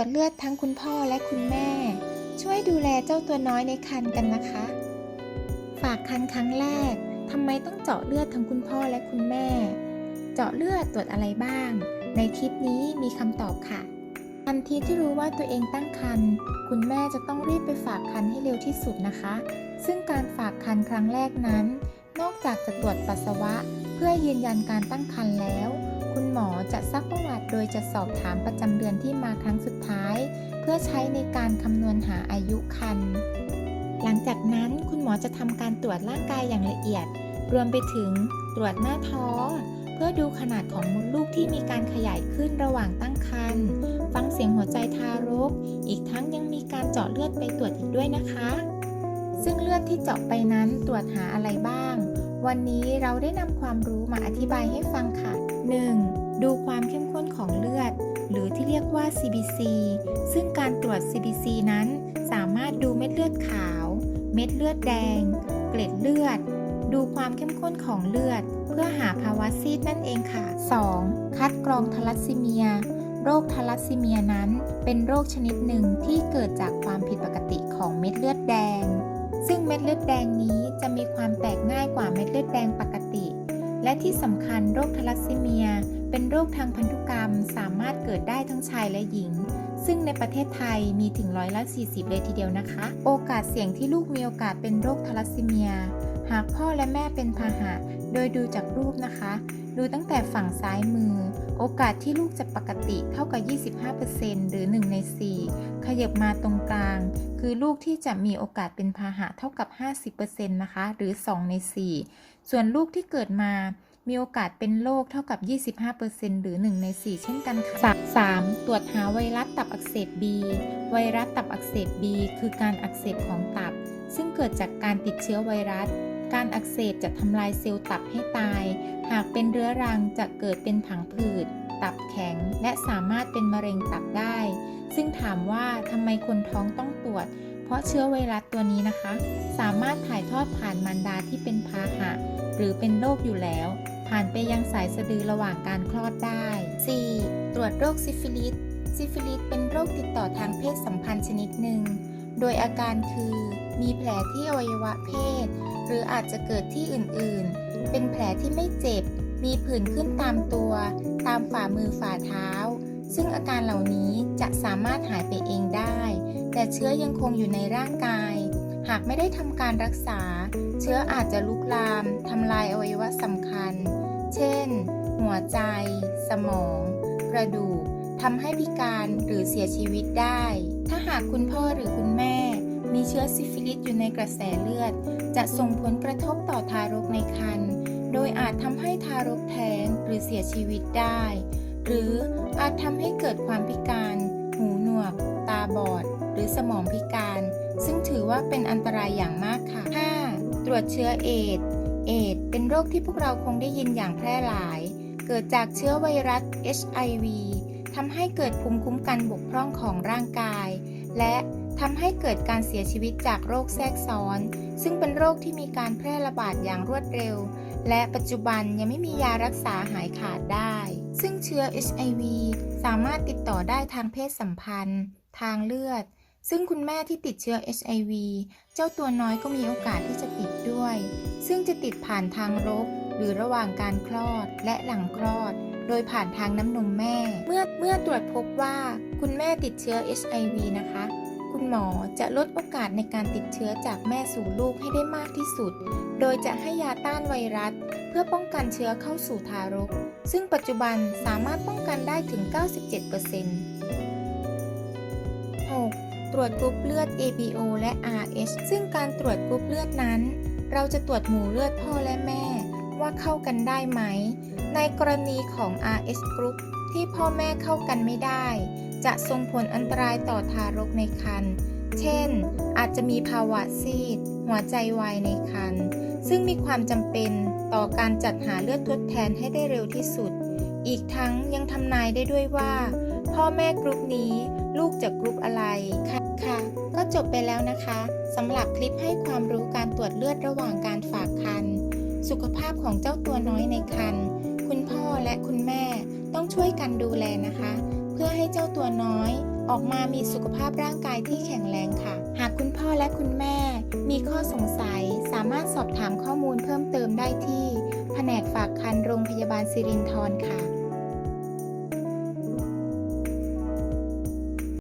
ตรวจเลือดทั้งคุณพ่อและคุณแม่ ช่วยดูแลเจ้าตัวน้อยในครรภ์กันนะคะ ฝากครรภ์ครั้งแรกทำไมต้องเจาะเลือดทั้งคุณพ่อและคุณแม่ เจาะเลือดตรวจอะไรบ้าง ในคลิปนี้มีคำตอบค่ะทันทีที่รู้ว่าตัวเองตั้งครรภ์คุณแม่จะต้องรีบไปฝากครรภ์ให้เร็วที่สุดนะคะ ซึ่งการฝากครรภ์ครั้งแรกนั้น นอกจากจะตรวจปัสสาวะ เพื่อยืนยันการตั้งครรภ์แล้ว คุณหมอจะซักประวัติโดยจะสอบถามประจำเดือนที่มาครั้งสุดท้าย เพื่อใช้ในการคำนวณหาอายุครรภ์หลังจากนั้นคุณหมอจะทำการตรวจร่างกายอย่างละเอียด รวมไปถึงตรวจหน้าท้อง เพื่อดูขนาดของมดลูกที่มีการขยายขึ้นระหว่างตั้งครรภ์ฟังเสียงหัวใจทารก อีกทั้งยังมีการเจาะเลือดไปตรวจอีกด้วยนะคะ ซึ่งเลือดที่เจาะไปนั้นตรวจหาอะไรบ้าง วันนี้เราได้นำความรู้มาอธิบายให้ฟังค่ะ 1. ดูความเข้มข้นของเลือด หรือที่เรียกว่า CBC ซึ่งการตรวจ CBC นั้นสามารถดูเม็ดเลือดขาว เม็ดเลือดแดง เกล็ดเลือด ดูความเข้มข้นของเลือด เพื่อหาภาวะซีดนั่นเองค่ะ 2. คัดกรองทาลัสซีเมีย โรคทาลัสซีเมียนั้นเป็นโรคชนิดหนึ่งที่เกิดจากความผิดปกติของเม็ดเลือดแดง ซึ่งเม็ดเลือดแดงนี้จะมีความแตกง่ายกว่าเม็ดเลือดแดงปกติ และที่สำคัญโรคทาลัสซีเมีย เป็นโรคทางพันธุกรรมสามารถเกิดได้ทั้งชายและหญิง ซึ่งในประเทศไทยมีถึงร้อยละ 40 เลยทีเดียวนะคะ โอกาสเสี่ยงที่ลูกมีโอกาสเป็นโรคทาลัสซีเมีย หากพ่อและแม่เป็นพาหะ โดยดูจากรูปนะคะ ดูตั้งแต่ฝั่งซ้ายมือ โอกาสที่ลูกจะปกติเท่ากับ 25%หรือ 1 ใน 4 ขยับมาตรงกลาง คือลูกที่จะมีโอกาสเป็นพาหะเท่ากับ 50%นะคะ หรือ 2 ใน 4 ส่วนลูกที่เกิดมามีโอกาสเป็นโรคเท่ากับ 25%หรือ 1 ใน 4 เช่นกันค่ะ 3. ตรวจหาไวรัสตับอักเสบ B ไวรัสตับอักเสบ B คือการอักเสบของตับ ซึ่งเกิดจากการติดเชื้อไวรัส การอักเสบจะทำลายเซลล์ตับให้ตาย หากเป็นเรื้อรังจะเกิดเป็นผังผืด ตับแข็ง และสามารถเป็นมะเร็งตับได้ ซึ่งถามว่าทำไมคนท้องต้องตรวจ เพราะเชื้อไวรัสตัวนี้นะคะ สามารถถ่ายทอดผ่านมารดาที่เป็นพาหะ หรือเป็นโรคอยู่แล้ว ผ่านไปยังสายสะดือระหว่างการคลอดได้ 4. ตรวจโรคซิฟิลิส ซิฟิลิสเป็นโรคติดต่อทางเพศสัมพันธ์ชนิดหนึ่ง โดยอาการคือมีแผลที่อวัยวะเพศ หรืออาจจะเกิดที่อื่นๆ เป็นแผลที่ไม่เจ็บ มีผื่นขึ้นตามตัว ตามฝ่ามือฝ่าเท้า ซึ่งอาการเหล่านี้จะสามารถหายไปเองได้ แต่เชื้อยังคงอยู่ในร่างกาย หากไม่ได้ทำการรักษา เชื้ออาจจะลุกลามทำลายอวัยวะสำคัญ เช่น หัวใจ สมอง กระดูกทำให้พิการหรือเสียชีวิตได้ ถ้าหากคุณพ่อหรือคุณแม่ มีเชื้อซิฟิลิสอยู่ในกระแสเลือด จะส่งผลกระทบต่อทารกในครรภ์ โดยอาจทำให้ทารกแท้งหรือเสียชีวิตได้ หรืออาจทำให้เกิดความพิการ หูหนวก ตาบอด หรือสมองพิการ ซึ่งถือว่าเป็นอันตรายอย่างมากค่ะ 5. ตรวจเชื้อเอดส์เอดส์เป็นโรคที่พวกเราคงได้ยินอย่างแพร่หลาย เกิดจากเชื้อไวรัส HIV ทำให้เกิดภูมิคุ้มกันบกพร่องของร่างกาย และทำให้เกิดการเสียชีวิตจากโรคแทรกซ้อน ซึ่งเป็นโรคที่มีการแพร่ระบาดอย่างรวดเร็ว และปัจจุบันยังไม่มียารักษาหายขาดได้ ซึ่งเชื้อ HIV สามารถติดต่อได้ทางเพศสัมพันธ์ ทางเลือด ซึ่งคุณแม่ที่ติดเชื้อ HIV เจ้าตัวน้อยก็มีโอกาสที่จะติดด้วย ซึ่งจะติดผ่านทางรกหรือระหว่างการคลอดและหลังคลอด โดยผ่านทางน้ำนมแม่ เมื่อเมื่อตรวจพบว่าคุณแม่ติดเชื้อ HIV นะคะ คุณหมอจะลดโอกาสในการติดเชื้อจากแม่สู่ลูกให้ได้มากที่สุด โดยจะให้ยาต้านไวรัส เพื่อป้องกันเชื้อเข้าสู่ทารก ซึ่งปัจจุบันสามารถป้องกันได้ถึง 97% 6. ตรวจกรุ๊ปเลือด ABO และ RH ซึ่งการตรวจกรุ๊ปเลือดนั้น เราจะตรวจหมู่เลือดพ่อและแม่ ว่าเข้ากันได้ไหม ในกรณีของ RH group ที่พ่อแม่เข้ากันไม่ได้ จะส่งผลอันตรายต่อทารกในครรภ์ เช่น อาจจะมีภาวะซีด หัวใจวายในครรภ์ ซึ่งมีความจำเป็นต่อการจัดหาเลือดทดแทนให้ได้เร็วที่สุด อีกทั้งยังทำนายได้ด้วยว่า พ่อแม่กรุ๊ปนี้ลูกจากกรุ๊ปอะไรค่ะค่ะก็จบไปแล้วนะคะสำหรับคลิปให้ความรู้การตรวจเลือดระหว่างการฝากครรภ์ สุขภาพของเจ้าตัวน้อยในครรภ์คุณพ่อและคุณแม่ต้องช่วยกันดูแลนะคะ เพื่อให้เจ้าตัวน้อยออกมามีสุขภาพร่างกายที่แข็งแรงค่ะ หากคุณพ่อและคุณแม่มีข้อสงสัย สามารถสอบถามข้อมูลเพิ่มเติมได้ที่ แผนกฝากคันโรงพยาบาลสิรินธรค่ะ